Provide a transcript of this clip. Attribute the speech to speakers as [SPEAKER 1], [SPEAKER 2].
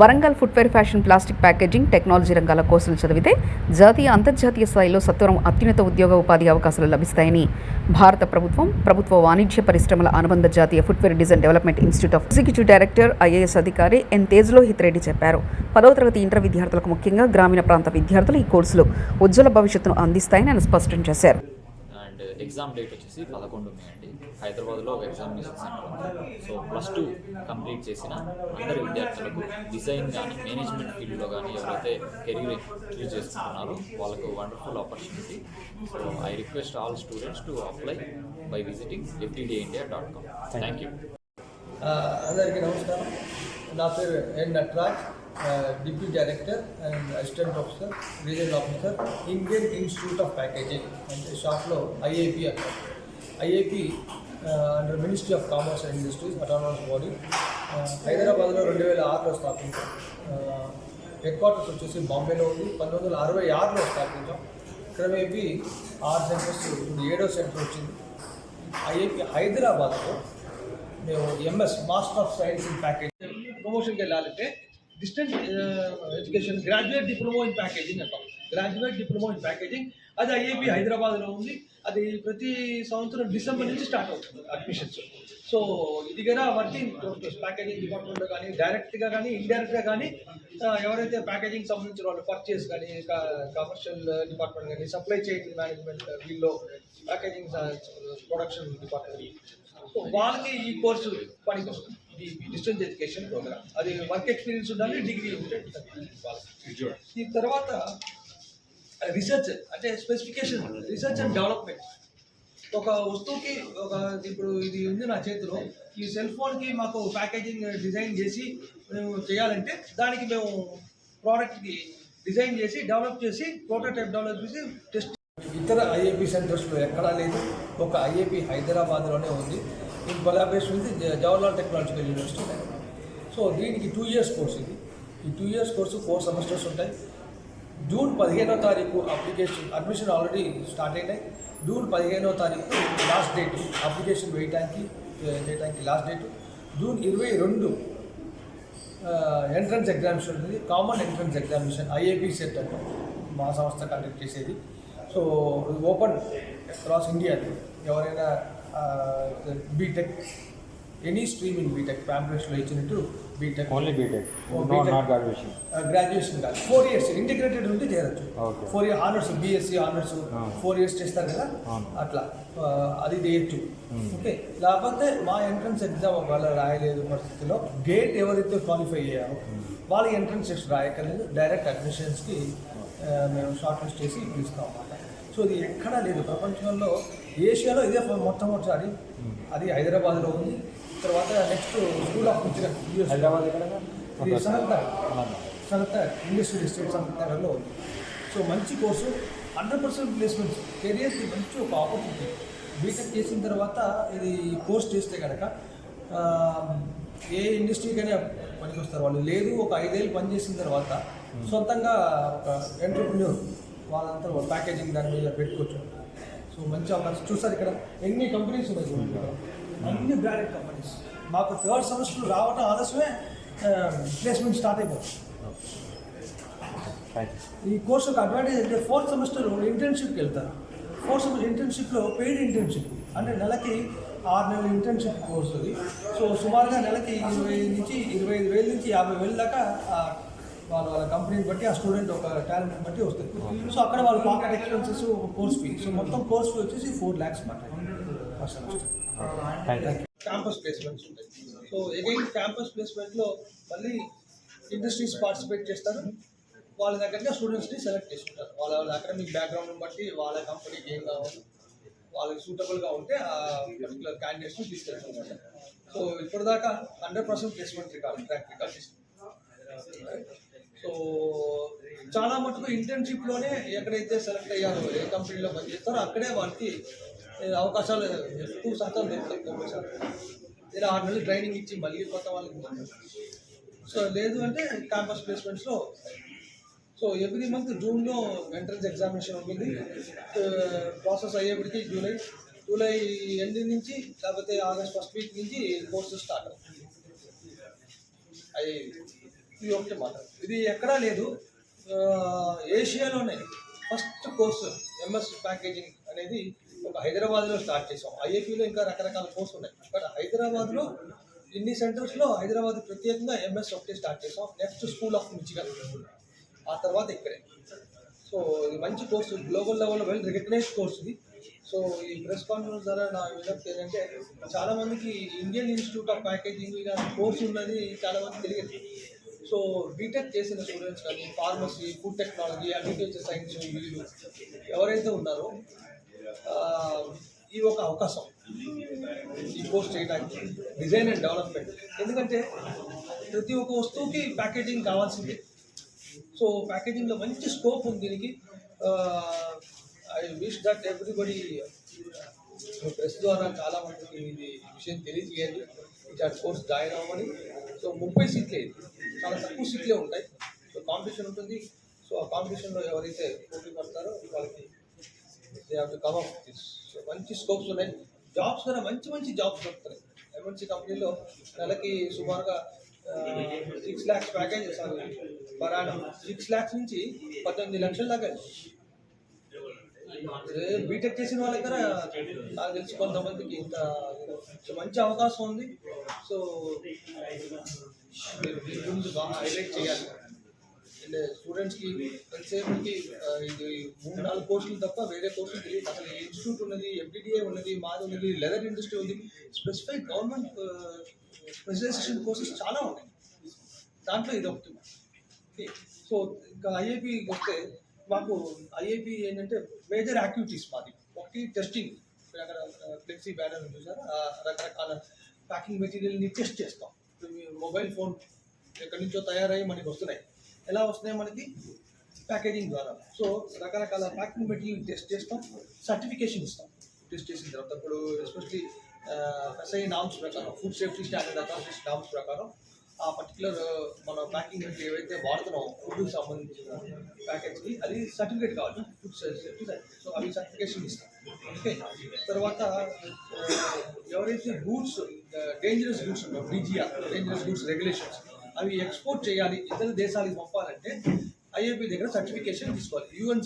[SPEAKER 1] Warangal footwear fashion plastic packaging technology రంగాల కోర్సులు చదివితే జాతీయ అంతర్జాతీయ స్థాయిలో సత్వరం అత్యున్నత ఉద్యోగ ఉపాధి అవకాశాలు లభిస్తాయని భారత ప్రభుత్వం ప్రభుత్వ వాణిజ్య పరిశ్రమల అనుబంధ జాతీయ footwear design development institute of executive director IAS అధికారి ఎన్ తేజ్లోహిత్ రెడ్డి చెప్పారు. పదవ తరగతి ఇంటర్ విద్యార్థులకు ముఖ్యంగా గ్రామీణ ప్రాంత విద్యార్థులు ఈ కోర్సులు ఉజ్వల భవిష్యత్తును అందిస్తాయని ఆయన స్పష్టం చేశారు.
[SPEAKER 2] అండ్ ఎగ్జామ్ డేట్ వచ్చేసి పదకొండు మే అండి. హైదరాబాద్లో ఒక ఎగ్జామినేషన్ సెంటర్ ఉంది సో ప్లస్ టూ కంప్లీట్ చేసిన అందరి విద్యార్థులకు డిజైన్ కానీ మేనేజ్మెంట్ ఫీల్డ్లో కానీ ఎవరైతే కెరీర్ చూస్ చేసుకుంటున్నారో వాళ్ళకు wonderful opportunity. So I request all students to apply by visiting FTD India dot com. Thank you
[SPEAKER 3] అందరికీ నమస్కారం. నా పేరు N Natraj. Deputy director and assistant officer regional officer Indian institute of packaging అంటే షాప్లో IIP అంటారు IIP under ministry of commerce and industries autonomous body హైదరాబాద్లో రెండు వేల ఆరులో స్థాపించాం. హెడ్ క్వార్టర్స్ వచ్చేసి బాంబేలో ఉంది. పంతొమ్మిది వందల అరవై ఆరులో స్థాపించాం. క్రమేపీ ఆరు సెంటర్స్ ఇప్పుడు ఏడో సెంటర్ వచ్చింది. ఐఐపి హైదరాబాద్లో మేము MS master of science in package ప్రమోషన్కి వెళ్ళాలంటే distance education graduate diploma in packaging అంటాం. గ్రాడ్యుయేట్ డిప్లొమా ఇన్ ప్యాకేజింగ్ అది ఐఏపీ హైదరాబాద్లో ఉంది. అది ప్రతి సంవత్సరం డిసెంబర్ నుంచి స్టార్ట్ అవుతుంది అడ్మిషన్స్. సో ఇది కదా వర్కింగ్ ప్యాకేజింగ్ డిపార్ట్మెంట్లో కానీ డైరెక్ట్గా కానీ ఇండైరెక్ట్గా కానీ ఎవరైతే ప్యాకేజింగ్ సంబంధించిన వాళ్ళు పర్చేస్ కానీ కమర్షియల్ డిపార్ట్మెంట్ కానీ సప్లై చైన్ మేనేజ్మెంట్ వీళ్ళు ప్యాకేజింగ్ ప్రొడక్షన్ డిపార్ట్మెంట్ సో వాళ్ళకి ఈ కోర్సు పనికి వస్తుంది ఈ డిస్టెన్స్ ఎడ్యుకేషన్ ప్రోగ్రామ్. అది వర్క్ ఎక్స్పీరియన్స్ ఉండాలి డిగ్రీ ఉంటుంది ఈ తర్వాత రీసెర్చ్ అంటే స్పెసిఫికేషన్ రీసెర్చ్ అండ్ డెవలప్మెంట్ ఒక వస్తువుకి ఒక ఇప్పుడు ఇది ఉంది నా చేతిలో ఈ సెల్ ఫోన్కి మాకు ప్యాకేజింగ్ డిజైన్ చేసి మేము చేయాలంటే దానికి మేము ప్రోడక్ట్కి డిజైన్ చేసి డెవలప్ చేసి ప్రోటోటైప్ డెవలప్ చేసి టెస్ట్ ఇతర ఐఏపీ సెంటర్స్లో ఎక్కడా లేదు. ఒక ఐఏపీ హైదరాబాద్లోనే ఉంది. In collaboration with Jawaharlal technological university so దీనికి టూ ఇయర్స్ కోర్స్ ఇది. ఈ two years course four semesters ఉంటాయి. జూన్ పదిహేనో తారీఖు అప్లికేషన్ అడ్మిషన్ ఆల్రెడీ స్టార్ట్ అయినాయి. జూన్ పదిహేనో తారీఖు లాస్ట్ డేట్ అప్లికేషన్ వేయటానికి చేయడానికి లాస్ట్ డేట్ జూన్ ఇరవై రెండు ఎంట్రన్స్ ఎగ్జామినేషన్ ఉంటుంది common entrance examination IAP SET అంటాం. మా సంస్థ కండక్ట్ చేసేది. సో ఓపెన్ అక్రాస్ ఇండియా ఎవరైనా BTech any stream in BTech ప్యాంప్లెట్స్లో ఇచ్చినట్టు BTech
[SPEAKER 4] only BTech graduation
[SPEAKER 3] graduation కాదు. ఫోర్ ఇయర్స్ ఇంటిగ్రేటెడ్ ఉంటే చేరొచ్చు. Four year honours BSc honours. Four years చేస్తారు కదా. అట్లా. అది చేయొచ్చు. ఓకే లేకపోతే మా ఎంట్రన్స్ ఎగ్జామ్ ఒకవేళ రాయలేదు పరిస్థితిలో గేట్ ఎవరైతే క్వాలిఫై అయ్యారో వాళ్ళ ఎంట్రన్స్ టెస్ట్ రాయకలేదు డైరెక్ట్ అడ్మిషన్స్కి మేము షార్ట్ లిస్ట్ చేసి పిలుస్తాం అన్నమాట. సో ఇది ఎక్కడా లేదు. ప్రపంచంలో ఏషియాలో ఇదే మొట్టమొదటిసారి. అది హైదరాబాద్లో ఉంది. తర్వాత నెక్స్ట్ స్కూల్ ఆఫ్
[SPEAKER 4] హైదరాబాద్ ఎక్కడ?
[SPEAKER 3] ఇది సనత్ సనత్ ఇండస్ట్రియల్ ఎస్టేట్ సనత్నగర్లో ఉంది. సో మంచి కోర్సు హండ్రెడ్ పర్సెంట్ ప్లేస్మెంట్స్. కెరియర్కి మంచి ఒక ఆపర్చునిటీ. బీటెక్ చేసిన తర్వాత ఇది కోర్స్ చేస్తే కనుక ఏ ఇండస్ట్రీకైనా పనికొస్తారు వాళ్ళు. లేదు ఒక ఐదేళ్ళు పని చేసిన తర్వాత సొంతంగా ఒక ఎంటర్ప్రిన్యూర్ వాళ్ళంతా ప్యాకేజింగ్ దాని మీద పెట్టుకోవచ్చు సో మంచి అవకాశం చూస్తారు ఇక్కడ ఎన్ని కంపెనీస్ ఉన్నాయి చూడండి ఇక్కడ. అన్ని బ్రాండెడ్ కంపెనీస్ మాకు థర్డ్ సెమిస్టర్ రావడం ఆలస్యమే ప్లేస్మెంట్ స్టార్ట్ అయిపోతుంది. ఈ కోర్సు ఒక అడ్వాంటేజ్ అంటే ఫోర్త్ సెమిస్టర్ ఇంటర్న్షిప్కి వెళ్తారు. ఫోర్త్ సెమిస్టర్ ఇంటర్న్షిప్లో పెయిడ్ ఇంటర్న్షిప్ అంటే నెలకి ఆరు నెలల ఇంటర్న్షిప్ కోర్సు అది. సో సుమారుగా నెలకి ఇరవై నుంచి ఇరవై ఐదు వేల నుంచి యాభై వేల దాకా వాళ్ళ వాళ్ళ కంపెనీని బట్టి ఆ స్టూడెంట్ ఒక టాలెంట్ బట్టి వస్తుంది. సో అక్కడ వాళ్ళ పాకెట్ ఎక్స్పెన్సెస్ ఒక కోర్స్ ఫీ సో మొత్తం కోర్స్ ఫీ వచ్చేసి ఫోర్ ల్యాక్స్ మాట. క్యాంపస్ ప్లేస్మెంట్స్ ఉంటాయి. సో అగైన్ క్యాంపస్ ప్లేస్మెంట్లో మళ్ళీ ఇండస్ట్రీస్ పార్టిసిపేట్ చేస్తారు. వాళ్ళ దగ్గరగా స్టూడెంట్స్ని సెలెక్ట్ చేసుకుంటారు. వాళ్ళ వాళ్ళ అకాడమిక్ బ్యాక్గ్రౌండ్ బట్టి వాళ్ళ కంపెనీకి ఏం కావాలి వాళ్ళకి సూటబుల్గా ఉంటే ఆ పర్టికులర్ క్యాండిడేట్స్ని తీసుకెళ్తారు. సో ఇప్పటిదాకా hundred percent placement record track record so చాలా మటుకు ఇంటర్న్షిప్లోనే ఎక్కడైతే సెలెక్ట్ అయ్యారో ఏ కంపెనీలో పనిచేస్తారో అక్కడే వాళ్ళకి అవకాశాలు ఎక్కువ శాతం దొరుకుతాయి తొంభై శాతం ఇలా ఆరు నెలలు ట్రైనింగ్ ఇచ్చి మళ్ళీ కొత్త వాళ్ళకి సో లేదు అంటే క్యాంపస్ ప్లేస్మెంట్స్లో సో ఎవ్రీ మంత్ జూన్లో ఎంట్రన్స్ ఎగ్జామినేషన్ ఉంటుంది. ప్రాసెస్ అయ్యేప్పటికి జూలై జూలై ఎండ్ నుంచి లేకపోతే ఆగస్ట్ ఫస్ట్ వీక్ నుంచి కోర్సు స్టార్ట్ అవుతుంది. అయ్యి ఇది ఒకటి మాట. ఇది ఎక్కడా లేదు. ఏషియాలోనే ఫస్ట్ కోర్సు ఎంఎస్ ప్యాకేజింగ్ అనేది ఒక హైదరాబాద్లో స్టార్ట్ చేసాం ఐఐపిలో ఇంకా రకరకాల కోర్సు ఉన్నాయి. బట్ హైదరాబాద్లో ఇన్ని సెంటర్స్లో హైదరాబాద్ ప్రత్యేకంగా ఎంఎస్ ఒకటి స్టార్ట్ చేసాం నెక్స్ట్ స్కూల్ ఆఫ్ మిచిగన్. ఆ తర్వాత ఇక్కడే. సో ఇది మంచి కోర్సు. గ్లోబల్ లెవెల్లో వెల్ రికగ్నైజ్ కోర్స్ ఇది. సో ఈ ప్రెస్ కాన్ఫరెన్స్ ద్వారా నా విజ్ఞప్తి ఏంటంటే చాలామందికి ఇండియన్ ఇన్స్టిట్యూట్ ఆఫ్ ప్యాకేజింగ్ ఇలాంటి కోర్స్ ఉన్నది చాలామంది తెలియదు. సో బీటెక్ చేసిన స్టూడెంట్స్ కానీ pharmacy food technology agriculture science వీళ్ళు ఎవరైతే ఉన్నారో ఈ ఒక అవకాశం ఈ కోర్స్ చేయడానికి డిజైన్ అండ్ డెవలప్మెంట్. ఎందుకంటే ప్రతి ఒక్క వస్తువుకి ప్యాకేజింగ్ కావాల్సిందే. సో ప్యాకేజింగ్లో మంచి స్కోప్ ఉంది దీనికి. I wish that everybody press ద్వారా చాలా మందికి ఇది విషయం తెలియజేయండి ఇట్లాంటి కోర్స్ జాయిన్ అవ్వమని. సో ముప్పై సీట్లే చాలా తక్కువ సీట్లే ఉంటాయి. సో కాంపిటీషన్ ఉంటుంది. సో ఆ కాంపిటీషన్లో ఎవరైతే పోటీ పడతారో వాళ్ళకి they have to come up this so మంచి స్కోప్స్ ఉన్నాయి. జాబ్స్ కూడా మంచి మంచి జాబ్స్ దొరుకుతాయి. ఎంఎన్సీ కంపెనీలో నెలకి సుమారుగా six lakhs package per annum six lakhs నుంచి పద్దెనిమిది లక్షల దాకా. బీటెక్ చేసిన వాళ్ళ దగ్గర నాకు తెలిసి కొంతమందికి ఇంత మంచి అవకాశం ఉంది. సో మీరు దీని గురించి బాగా హైలైట్ చేయాలి. అండ్ స్టూడెంట్స్కి ఎంతసేపటికి ఇది మూడు నాలుగు కోర్సులు తప్ప వేరే కోర్సులు తెలియదు. అసలు ఇన్స్టిట్యూట్ ఉన్నది ఎఫ్డిడిఏ ఉన్నది మాది ఉన్నది లెదర్ ఇండస్ట్రీ ఉంది. స్పెసిఫై గవర్నమెంట్ స్పెషలైజేషన్ కోర్సెస్ చాలా ఉన్నాయి. దాంట్లో ఇది ఒకటి. సో ఇంకా ఐఐపి వస్తే మాకు ఐఐపి ఏంటంటే మేజర్ యాక్టివిటీస్ మాది. ఒకటి టెస్టింగ్ అక్కడ ఫ్లెక్సీ బ్యానర్ చూసారా? సార్ రకరకాల ప్యాకింగ్ మెటీరియల్ని టెస్ట్ చేస్తాం. మొబైల్ ఫోన్ ఎక్కడి నుంచో తయారయ్యి మనకి వస్తున్నాయి. ఎలా వస్తున్నాయి మనకి? ప్యాకేజింగ్ ద్వారా. సో రకరకాల ప్యాకింగ్ మెటీరియల్ టెస్ట్ చేస్తాం. సర్టిఫికేషన్ ఇస్తాం. టెస్ట్ చేసిన తర్వాత ఇప్పుడు ఎస్పెషలీ ఎస్ఐ నామ్స్ ప్రకారం food safety standard authorities norms ప్రకారం ఆ పర్టికులర్ మన ప్యాకింగ్ అంటే ఏవైతే వాడుతున్నాం ఫుడ్కి సంబంధించిన ప్యాకేజ్కి అది సర్టిఫికేట్ కావాలి ఫుడ్ సేఫ్టీ సో అవి సర్టిఫికేషన్ ఇస్తాం. ఓకే తర్వాత ఎవరైతే గూడ్స్ డేంజరస్ గూడ్స్ ఉన్నాయో డీజీఆర్ డేంజరస్ గూడ్స్ రెగ్యులేషన్స్ అవి ఎక్స్పోర్ట్ చేయాలి ఇతర దేశాలకు పంపాలంటే ఐఏపీ దగ్గర సర్టిఫికేషన్ తీసుకోవాలి యూఎన్